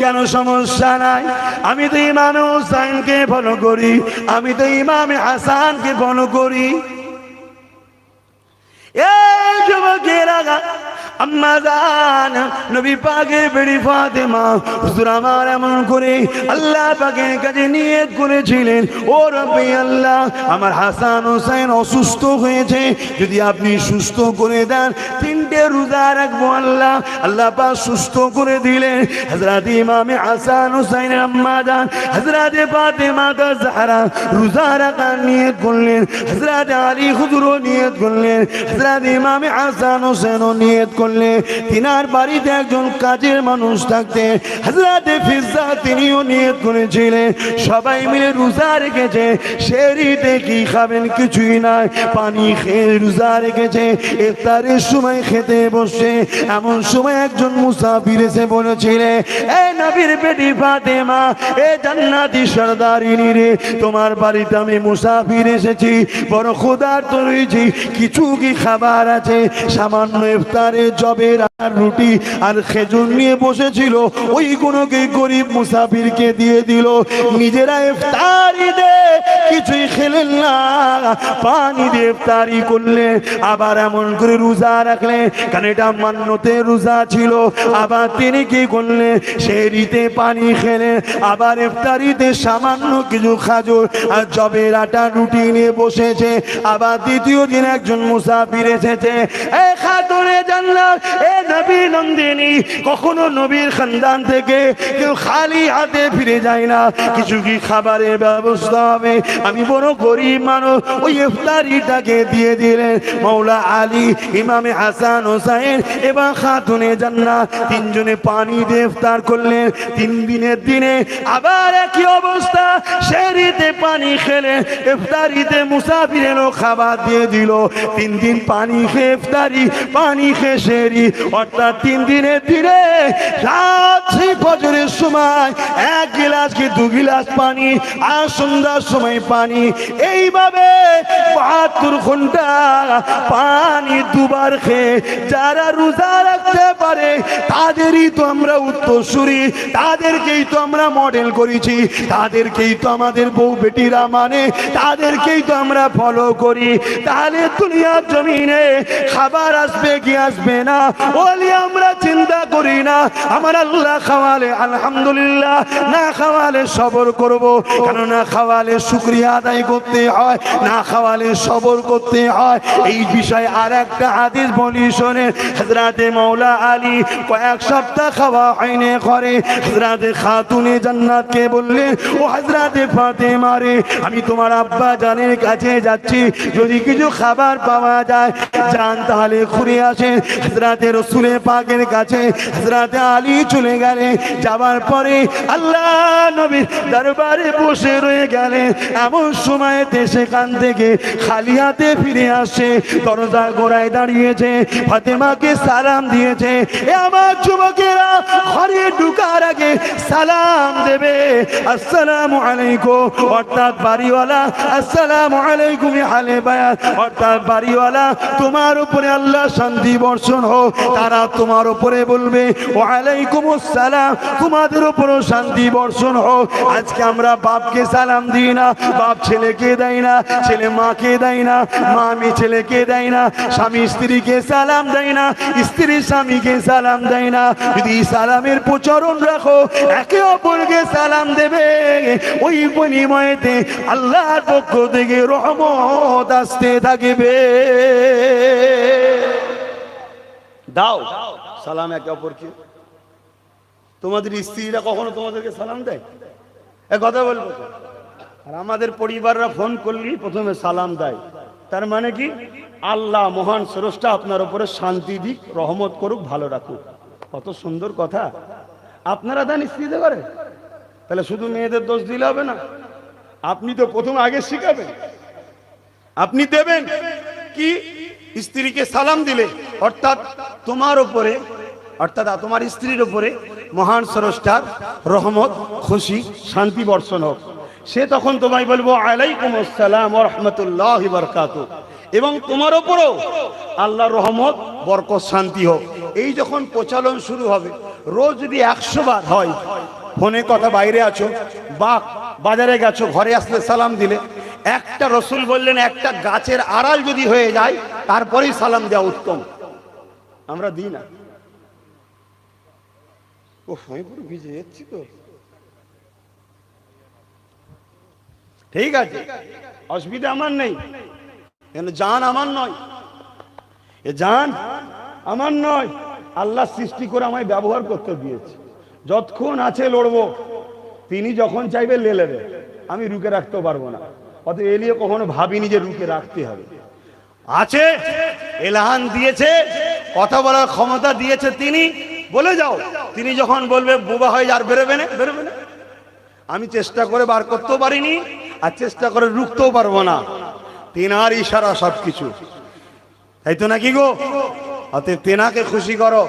কেন সমস্যা নাই? আমি তো ইমামে হোসাইনকে ফলো করি, আমি তো ইমাম হাসান কে ফলো করি। যদি আপনি সুস্থ করে দেন, তিনটে রোজা রাখব আল্লাহ। আল্লাহ পাক সুস্থ করে দিলেন। হযরত ইমামে হাসান হোসেনের আম্মা জান, হযরত ফাতেমা তা জাহরা রোজা রাখার নিয়ত করলেন। হযরত আলী হুজুরও নিয়ত করলেন। হযরত ইমামে হাসান হোসেনও নিয়ত করলেন তিনার বাড়িতে একজন কাজের মানুষ থাকতেন হযরত ফিজ্জা তিনিও নিয়ত করেছিলেন। সবাই মিলে রোজা রেখেছে শেরিতে কি খাবেন কিছুই নাই, পানি খেয়ে রোজা রেখেছে, ইফতারের সময় খেতে বসে। এমন সময় একজন মুসাফির এসে বলেছিলে এই নবীর বেটি ফাতেমা, এ জান্নাতি সর্দারিনী রে, তোমার বাড়িতে আমি মুসাফির এসেছি, বড় খোদার তো রয়েছি, কিছু কি খাবার আছে সামান্য ইফতারে জবের আর রুটি আর খেজুর নিয়ে বসেছিল। ওই কোনোকে গরিব মুসাফিরকে দিয়ে দিল। নিজেরা ইফতারি দে, কিছুই খেলেন না। পানি দিয়ে ইফতারি করলেন আবার এমন করে রোজা রাখলে, কারণ এটা মান্যতে রোজা ছিল। আবার তিনি কি করলেন সেরিতে পানি খেলে, আবার ইফতারিতে সামান্য কিছু খাজুর আর জবের আটা, রুটি নিয়ে বসেছে। আবার দ্বিতীয় দিন একজন মুসাফির এসেছে, এ খাতুনে জানলাম এ নবী নন্দিনী, কখনো নবীর খানদান থেকে কেউ খালি হাতে ফিরে যায় না। কিছু কি খাবারের ব্যবস্থা হবে? আমি বড় গরিব মানুষ, ওই ইফতারিটাকে দিয়ে দিলেন। মৌলা আলী, ইমামে হাসান হোসাইন এবং খাতুনে জান্নাত, তিনজনে পানি দিয়ে ইফতার করলেন। তিন দিনের দিনে আবার একই অবস্থা শেরিতে পানি খেলে ইফতারিতে মুসাফিরেরও খাবার দিয়ে দিল। তিন দিন পানি খেয়ে ইফতারি, পানি খেয়ে অর্থাৎ তিন দিনে রাত্রি ফজরের সময় এক গিলাস কি দু গিলাস পানি আর সন্ধ্যার সময় পানি? এইভাবে বাহাত্তর ঘণ্টা পানি দুবার খেয়ে যারা রোজা রাখতে পারে, তাদেরই তো আমরা উত্তরসূরি, তাদেরকেই তো আমরা মডেল করেছি, তাদেরকেই তো আমাদের বউ বেটিরা মানে তাদেরকেই তো আমরা ফলো করি। তাহলে দুনিয়ার জমিনে খাবার আসবে কি আসবে না? বলি, আমরা চিন্তা করি না। আমার আল্লাহ খাওয়ালে আলহামদুলিল্লাহ, না খাওয়ালে সবর করব। কেন না খাওয়ালে শুক্রিয়া আদায় করতে হয়, না খাওয়ালে সবর করতে হয়। এই বিষয়ে আর একটা হাদিস বলি শোনে হজরাতে মৌলা আলী কয়েক সপ্তাহ খাওয়া হয়নি করে হজরাতে খাতুনে জান্নাতকে বললেন, ও হজরাতে ফাতে মারে আমি তোমার আব্বা জানের কাছে যাচ্ছি। যদি কিছু খাবার পাওয়া যায়, যান তাহলে ঘুরে আসেন। হজরাতে রসুলের পাকের কাছে হজরাতে আলী চলে গেলে। যাওয়ার পরে আল্লাহ নবীর দরবারে বসে রয়ে গেলেন এমন সময়তে সেখান থেকে খালি হাতে ফিরে আসে, দরজা গোড়ায় দাঁড়িয়েছে, ফাতেমাকে সালাম দিয়েছে। এ আমার যুবকেরা, ঘরে ঢুকার আগে সালাম দেবে। আসসালামু আলাইকুম, অর্থাৎ বাড়িওয়ালা। আসসালামু আলাইকুম হালে বায়াত। অর্থাৎ বাড়িওয়ালা, তোমার উপরে আল্লাহ শান্তি বর্ষণ হোক তারা তোমার উপরে বলবে ওয়ালাইকুম আসসালাম তোমাদের উপরও শান্তি বর্ষণ হোক। আজকে আমরা বাপকে সালাম দিই না, বাপ ছেলেকে দেয় না, ছেলে মাকে দেয় না মা মেয়ে ছেলেকে দেয় না, স্বামী স্ত্রীকে সালাম দেয় না, স্ত্রী স্বামীকে সালাম দেয় না। যদি সালামের প্রচলন রাখো, একে অপরকে সালাম দেবে। ওই বিনিময়েতে আল্লাহর পক্ষ থেকে রহমত আসতে থাকবে। দাও। সালাম একে অপরকে। তোমাদের স্ত্রীরা কখনো তোমাদেরকে সালাম দেয়? এ কথা বলব। আর আমাদের পরিবাররা ফোন করলেই প্রথমে সালাম দেয়। তার মানে কি? আল্লাহ মহান স্রষ্টা আপনার উপরে শান্তি দিক, রহমত করুক, ভালো রাখুক। কত সুন্দর কথা। আপনারা দেন স্ত্রীতে করে তাহলে শুধু মেয়েদের দোষ দিলে হবে না। আপনি তো প্রথম আগে শিখাবেন। আপনি দেবেন কি? স্ত্রীকে সালাম দিলে। অর্থাৎ তোমার উপরে, অর্থাৎ তোমার স্ত্রীর উপরে মহান স্রষ্টার রহমত, খুশি, শান্তি বর্ষণ হোক। সে তখন তোমায় বলব, আলাইকুম আসসালাম রহমতুল্লাহ বরকাত এবং তোমার ওপরও আল্লাহ রহমত, বরকত, শান্তি হোক। এই যখন প্রচলন শুরু হবে, রোজ যদি একশো বার হয়, ফোনে কথা বাইরে আছো, বা বাজারে গেছো, ঘরে আসলে সালাম দিলে, একটা রসুল বললেন, একটা গাছের আড়াল যদি হয়ে যায়, তারপরেই সালাম দেওয়া উত্তম। আমরা দিই না। ও আমি পুরো ভিজে যাচ্ছি তো। ঠিক আছে অসুবিধা আমার নেই। কেন জান আমার নয়। এ জান আমার নয়। আল্লাহ সৃষ্টি করে আমায় ব্যবহার করতে দিয়েছে। যতক্ষণ আছে লড়বো তিনি যখন চাইবে লে নেবে আমি রুকে রাখতেও পারব না। অত এলিয়ে কখনো ভাবিনি যে রুকে রাখতে হবে। আছে এলাহান দিয়েছে। কথা বলার ক্ষমতা দিয়েছে তিনি, বলে যাও। তিনি যখন বলবে, বোবা হয়ে যার বেরোবে না বেরোবে না। আমি চেষ্টা করে বার করতেও পারিনি, আর চেষ্টা করে রুখতেও পারব না। তেনার ইশারা সব কিছু তাই তো নাকি গো? অতএব তেনাকে খুশি করো।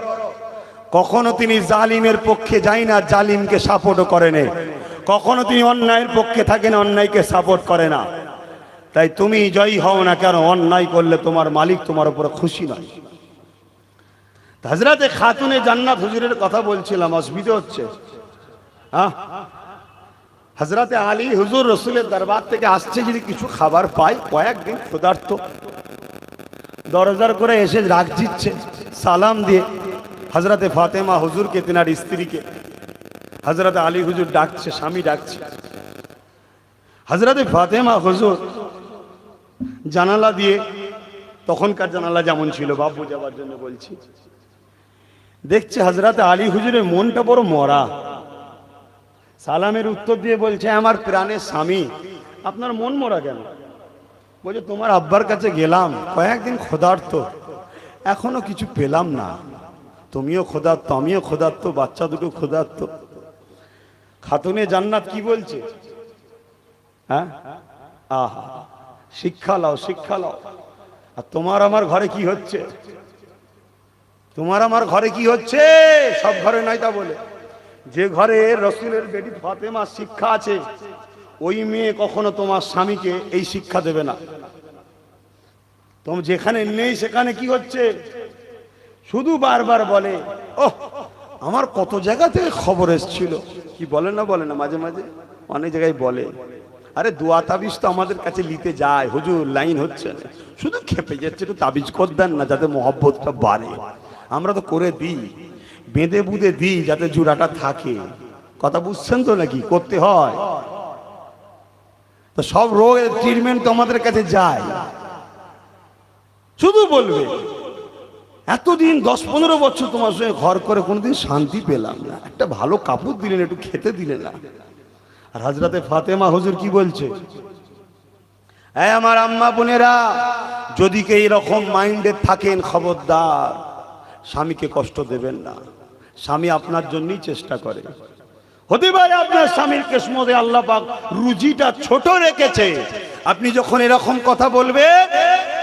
কখনো তিনি জালিমের পক্ষে যাই না, জালিমকে সাপোর্টও করে না। কখনো তিনি অন্যায়ের পক্ষে থাকেন অন্যায়কে সাপোর্ট করে না। তাই তুমি জয়ী হও না কেন? অন্যায় করলে তোমার মালিক তোমার উপরে খুশি নয়। হাজরাতে খাতুনে জান্নাত হুজুরের কথা বলছিলাম, অসুবিধা হচ্ছে। হ্যাঁ? হজরতে আলী হুজুর রসুলের দরবার থেকে আসছে, যদি কিছু খাবার পাই, কয়েকদিন ক্ষুধার্ত। দরজার করে এসে রাগ দিচ্ছে সালাম দিয়ে হজরতে ফাতেমা হুজুরকে, তেনার স্ত্রীকে হজরত আলী হুজুর ডাকছে, স্বামী ডাকছে। হজরতে ফাতেমা হুজুর জানালা দিয়ে, তখনকার জানালা যেমন ছিল, বাবু যাবার জন্য বলছি। দেখছে হাজরাতে আলী হুজুরের মনটা বড় মরা। সালামের উত্তর দিয়ে বলছে, আমার প্রাণের স্বামী, আপনার মন মরা কেন? বলছে, তোমার আব্বার কাছে গেলাম, কয়েকদিন ক্ষুধার্ত, এখনও কিছু পেলাম না। তুমিও ক্ষুধার্ত, আমিও ক্ষুধার্ত, বাচ্চা দুটো ক্ষুধার্ত। খাতুনে জান্নাত কি বলছে? হ্যাঁ? আহা, শিক্ষা লাও শিক্ষা লাও। আর তোমার আমার ঘরে কি হচ্ছে? তোমার আমার ঘরে কি হচ্ছে? সব ঘরে নয় তা বলে। যে ঘরে রসুলের বেটি ফাতেমা শিক্ষা আছে, ওই মেয়ে কখনো তোমার স্বামীকে এই শিক্ষা দেবে না। তুমি যেখানে নেই সেখানে কি হচ্ছে? শুধু বারবার বলে ও আমার কত জায়গাতে খবর এসছিল। কি বলে না বলে না, মাঝে মাঝে অনেক জায়গায় বলে। আরে, দোয়া তাবিজ তো আমাদের কাছে নিতে যায়। হুজুর, লাইন হচ্ছে শুধু খেপে যাচ্ছে, একটু তাবিজ কর দেন না, যাতে মহব্বতটা বাড়ে। আমরা তো করে দিই। বেঁধে বুঁধে দিই যাতে জোড়াটা থাকে। কথা বুঝছেন তো নাকি? করতে হয়। তো সব রোগের ট্রিটমেন্ট তো আমাদের কাছে যায়। শুধু বলবে, এতদিন দশ পনেরো বছর তোমার সঙ্গে ঘর করে কোনোদিন শান্তি পেলাম না। একটা ভালো কাপড় দিলেন, একটু খেতে দিলে না। আর হাজরাতে ফাতেমা হুজুর কি বলছে? হ্যাঁ আমার আম্মা বোনেরা, যদি কে এইরকম মাইন্ডে থাকেন, খবরদার। স্বামীকে কষ্ট দেবেন না। স্বামী আপনার জন্যই চেষ্টা করে। হতে পারে আপনার স্বামীর কেসমতে আল্লাহ পাক রুজিটা ছোট রেখেছে। আপনি যখন এরকম কথা বলবে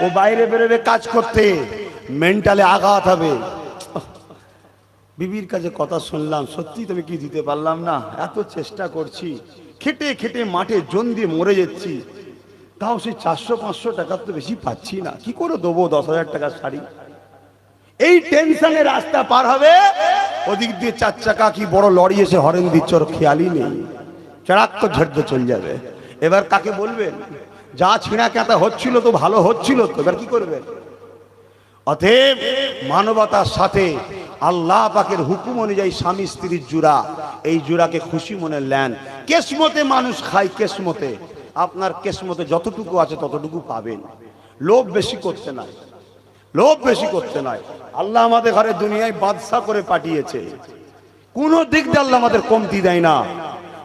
ও বাইরে বেরোবে কাজ করতে, মেন্টালে আঘাত হবে। বিবির কাছে কথা শুনলাম সত্যি তুমি কি দিতে পারলাম না? এত চেষ্টা করছি, খেটে খেটে মাঠে জন দিয়ে মরে যাচ্ছি। তাও সেই চারশো পাঁচশো টাকার তো বেশি পাচ্ছি না। কি করে দেবো দশ হাজার টাকার শাড়ি? এই টেনশনে রাস্তা পার হবে। ওদিক দিয়ে চার চাকা কি বড় লরি এসে হরেন দিচ্ছে, ওর খেয়ালই নেই। চড়াক তো ঝড়তে চলে যাবে। এবার কাকে বলবেন? যা ছিঁড়া কাটা হচ্ছিল তো ভালো হচ্ছিল তো, এবার কি করবেন? অতএব মানবতার সাথে আল্লাহ পাকের হুকুম অনুযায়ী স্বামী স্ত্রীর জুড়া, এই জুড়াকে খুশি মনে নেন। কেসমতে মানুষ খায় কেসমতে। আপনার কেসমতে যতটুকু আছে ততটুকু পাবেন। লোভ বেশি করতে নাই। লোভ বেশি করতে নাই। আল্লাহ আমাদের ঘরে দুনিয়ায় বাদশা করে পাঠিয়েছে। কোনো দিক দিয়ে আল্লাহ আমাদের কমতি দেয় না।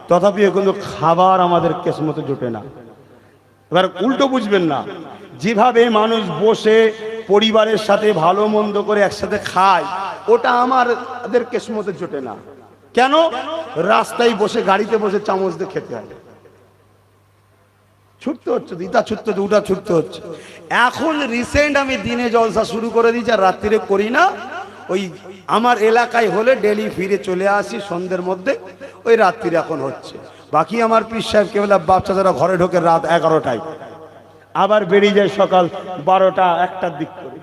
তথাপি কিন্তু খাবার আমাদের কেসমতে জোটে না। এবার উল্টো বুঝবেন না। যেভাবে মানুষ বসে পরিবারের সাথে ভালো মন্দ করে একসাথে খায়, ওটা আমাদের কেসমতে জোটে না। কেন? রাস্তায় বসে, গাড়িতে বসে চামচ দিয়ে খেতে হয়। ছুটতে হচ্ছে, দিদা ছুটতে হচ্ছে উটা ছুটতে হচ্ছে। এখন রিসেন্ট আমি দিনে জলসা শুরু করে দিয়েছি আর রাত্রিরে করি না। ওই আমার এলাকায় হলে ডেলি ফিরে চলে আসি, সন্ধ্যের মধ্যে। ওই রাত্রিরে এখন হচ্ছে। বাকি আমার পীর সাহেব কেবল বাচ্চা যারা ঘরে ঢোকে রাত এগারোটায়। আবার বেরিয়ে যায় সকাল বারোটা, একটার দিক করে।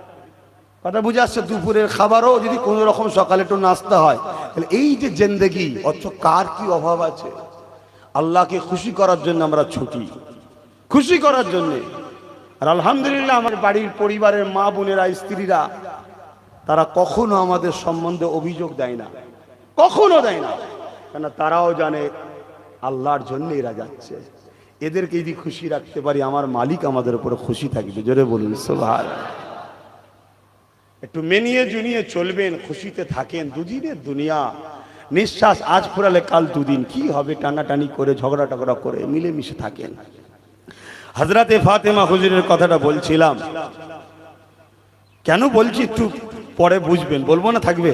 কথা বুঝে আসছে? দুপুরের খাবারও যদি কোনো রকম সকালে একটু নাস্তা হয়, তাহলে এই যে জেন্দেগি, অথচ কার কি অভাব আছে? আল্লাহকে খুশি করার জন্য আমরা ছুটি। খুশি করার জন্যে। আর আলহামদুলিল্লাহ আমার বাড়ির পরিবারের মা বোনেরা, স্ত্রীরা, তারা কখনো আমাদের সম্বন্ধে অভিযোগ দেয় না। কখনো দেয় না। কেন তারাও জানে আল্লাহর জন্য এরা যাচ্ছে। এদেরকে যদি খুশি রাখতে পারি, আমার মালিক আমাদের উপরে খুশি থাকবে। জোরে বলুন সোভার একটু মেনিয়ে জুনিয়ে চলবেন, খুশিতে থাকেন। দুদিনের দুনিয়া, নিঃশ্বাস আজ ফুরালে কাল দুদিন। কি হবে টানাটানি করে ঝগড়া টগড়া করে মিলেমিশে থাকেন। হাজরাতে ফাতেমা হুজুরের কথাটা বলছিলাম। কেন বলছি একটু পরে বুঝবেন, বলব না থাকবে?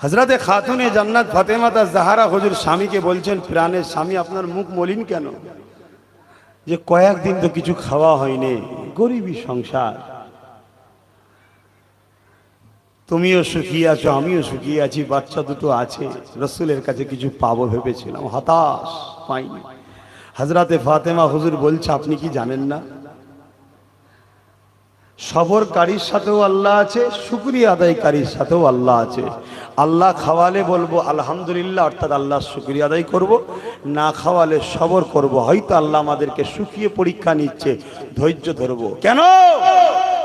হজরতে খাতুনে জান্নাত ফাতেমা তার জাহারা হুজুর স্বামীকে বলছেন, প্রাণের স্বামী, আপনার মুখ মলিন কেন? যে কয়েকদিন তো কিছু খাওয়া হয়নি, গরিবী সংসার। তুমিও সুখী আছো, আমিও সুখী আছি, বাচ্চা দুটো আছে। রসুলের কাছে কিছু পাবো ভেবেছিলাম, হতাশ পাইনি। হাজরাতে ফাতেমা হুজুর বলছে, আপনি কি জানেন না? সবরকারীর সাথেও আল্লাহ আছে, শুক্রিয়া আদায়কারীর সাথেও আল্লাহ আছে। আল্লাহ খাওয়ালে বলব, আলহামদুলিল্লাহ, অর্থাৎ আল্লাহ শুক্রিয়া আদায় করব। না খাওয়ালে সবর করব। হয়তো আল্লাহ আমাদেরকে শুকিয়ে পরীক্ষা নিচ্ছে, ধৈর্য ধরবো। কেন?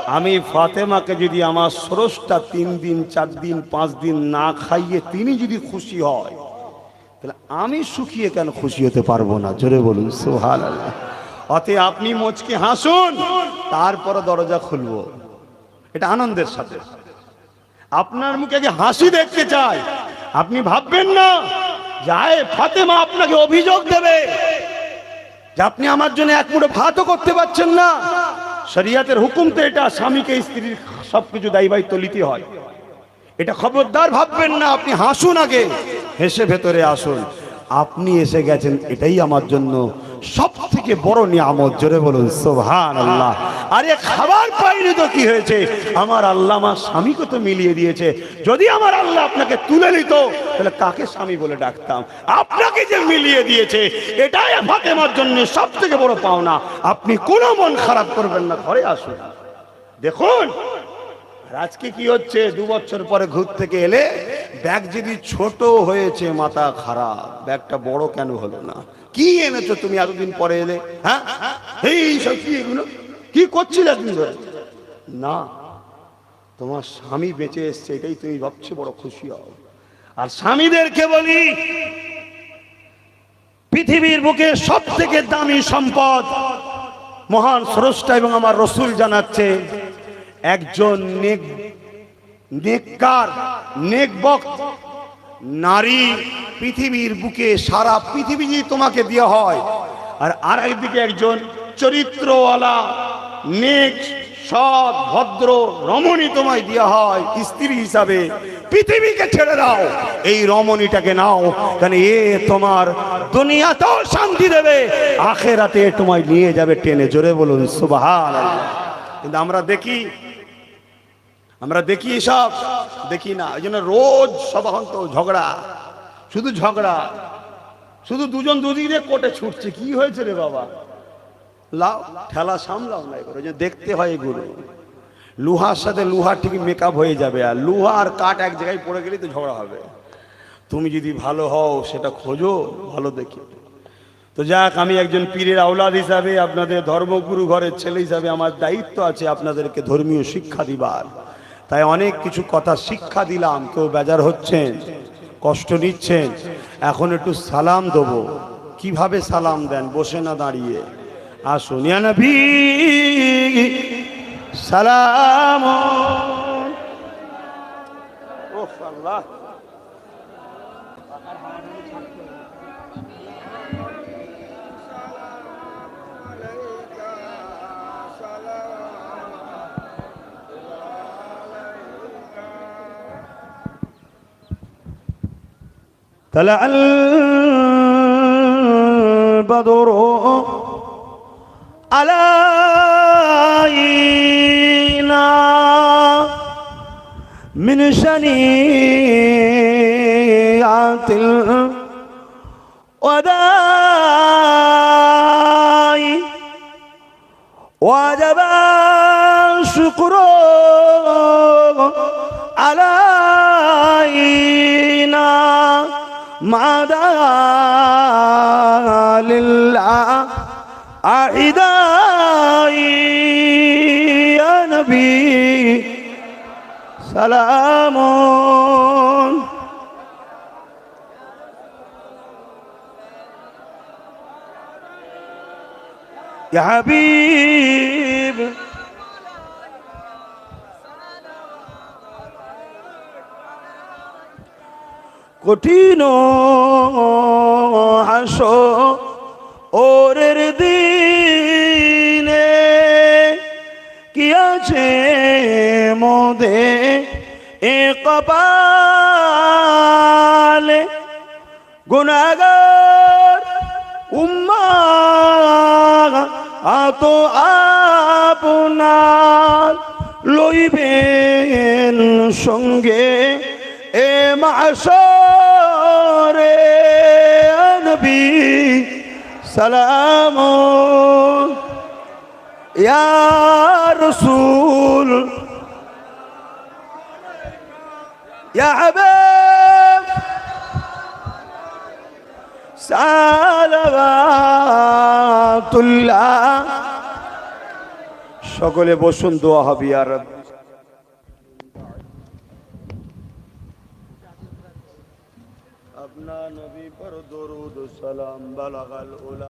আমি ফাতেমাকে যদি আমার ষোড়শটা তিন দিন, চার দিন, পাঁচ দিন না খাইয়ে তিনি যদি খুশি হয়, তাহলে আমি সুখিয়ে কেন খুশি হতে পারব না? জোরে বলুন সোহাল অতএব আপনি মোচকে হাসুন, তারপরে দরজা খুলবো। এটা আনন্দের সাথে। আপনার মুখে যে হাসি দেখতে চাই, আপনি ভাববেন না যায় ফাতেমা আপনাকে অভিযোগ দেবে যে আপনি আমার জন্য এক মুঠো ভাতও করতে পারছেন না। শরিয়াতের হুকুম তো এটা স্বামীকে, স্ত্রীর সবকিছু দায়িত্ব নিতে হয়। এটা খবরদার ভাববেন না, আপনি হাসুন আগে, হেসে ভেতরে আসুন। আপনি এসে গেছেন, এটাই আমার জন্য সব থেকে বড় নিয়ামত, জোরে বলুন সোহান আল্লাহ আরে, খাবার পাইনি তো কি হয়েছে? আমার আল্লাহ আমার স্বামীকে তো মিলিয়ে দিয়েছে। যদি আমার আল্লাহ আপনাকে তুলে নিত, তাহলে কাকে স্বামী বলে ডাকতাম? আপনাকে যে মিলিয়ে দিয়েছে, এটাই ফাতেমার জন্য সব থেকে বড় পাওনা। আপনি কোনো মন খারাপ করবেন না, ঘরে আসুন। দেখুন আজকে কি হচ্ছে? দু বছর পরে ঘুর থেকে এলে ব্যাগ যদি ছোট হয়েছে, মাথা খারাপ। ব্যাগটা বড় কেন হলো না? কি এনেছো তুমি এতদিন পরে এলে? হ্যাঁ? এই কি এগুলো? কি করছিলে না, তোমার স্বামী বেঁচে এসছে, এটাই তুমি ভাবছ, বড় খুশি হও। আর স্বামীদেরকে বলি, পৃথিবীর বুকে সব থেকে দামি সম্পদ মহান স্রষ্টা এবং আমার রসুল জানাচ্ছে, একজন নেক নেককার নেকবক নারী পৃথিবীর বুকে সারা পৃথিবী তোমাকে দেওয়া হয়, আর আরেকদিকে একজন চরিত্রওয়ালা, নেক, সৎ, ভদ্র, রমণী তোমায় দেওয়া হয়, স্ত্রী হিসাবে, পৃথিবীকে ছেড়ে দাও। এই রমণীটাকে নাও, কারণ এ তোমার দুনিয়াতেও শান্তি দেবে, আখেরাতে তোমায় নিয়ে যাবে টেনে। জোরে বলুন সুবাহান কিন্তু আমরা দেখি আমরা দেখি সব দেখি না, এই জন্য রোজ সবাহন্ত ঝগড়া। শুধু ঝগড়া। শুধু দুজন দুদিনে কোটে ছুটছে। কি হয়েছে রে বাবা? লাও, ঠেলা সামলাও না এগুলো জন্য দেখতে হয় এগুলো। লুহার সাথে লুহার ঠিক মেকআপ হয়ে যাবে, আর লুহা আর কাঠ এক জায়গায় পড়ে গেলেই তো ঝগড়া হবে। তুমি যদি ভালো হও, সেটা খোঁজো, ভালো দেখে। তো যাক, আমি একজন পীরের আওলাদ হিসাবে, আপনাদের ধর্মগুরু ঘরের ছেলে হিসাবে আমার দায়িত্ব আছে আপনাদেরকে ধর্মীয় শিক্ষা দিবার। তাই অনেক কিছু কথা শিক্ষা দিলাম, কেউ বেজার হচ্ছেন। কষ্ট নিচ্ছেন, এখন একটু সালাম দেব। কীভাবে সালাম দেন? বসে না দাঁড়িয়ে। আর শুনিয়া নবী, সালাম। ও আল্লাহ। طلع البدر علينا من شنيعة الوداع. وجب شكره مدى للعائدة يا نبي. سلام. يا حبيبي. কঠিন হাসো ওরের দিনে কি আছে মোদে এ কপালে? গুণাগার উম্মা আত আপনার লইবেন সঙ্গে এ মাসরে নবী সালাম। ইয়া রসুল। ইয়া সকলে বসুন দোয়া হবে আর আপনার নবী পর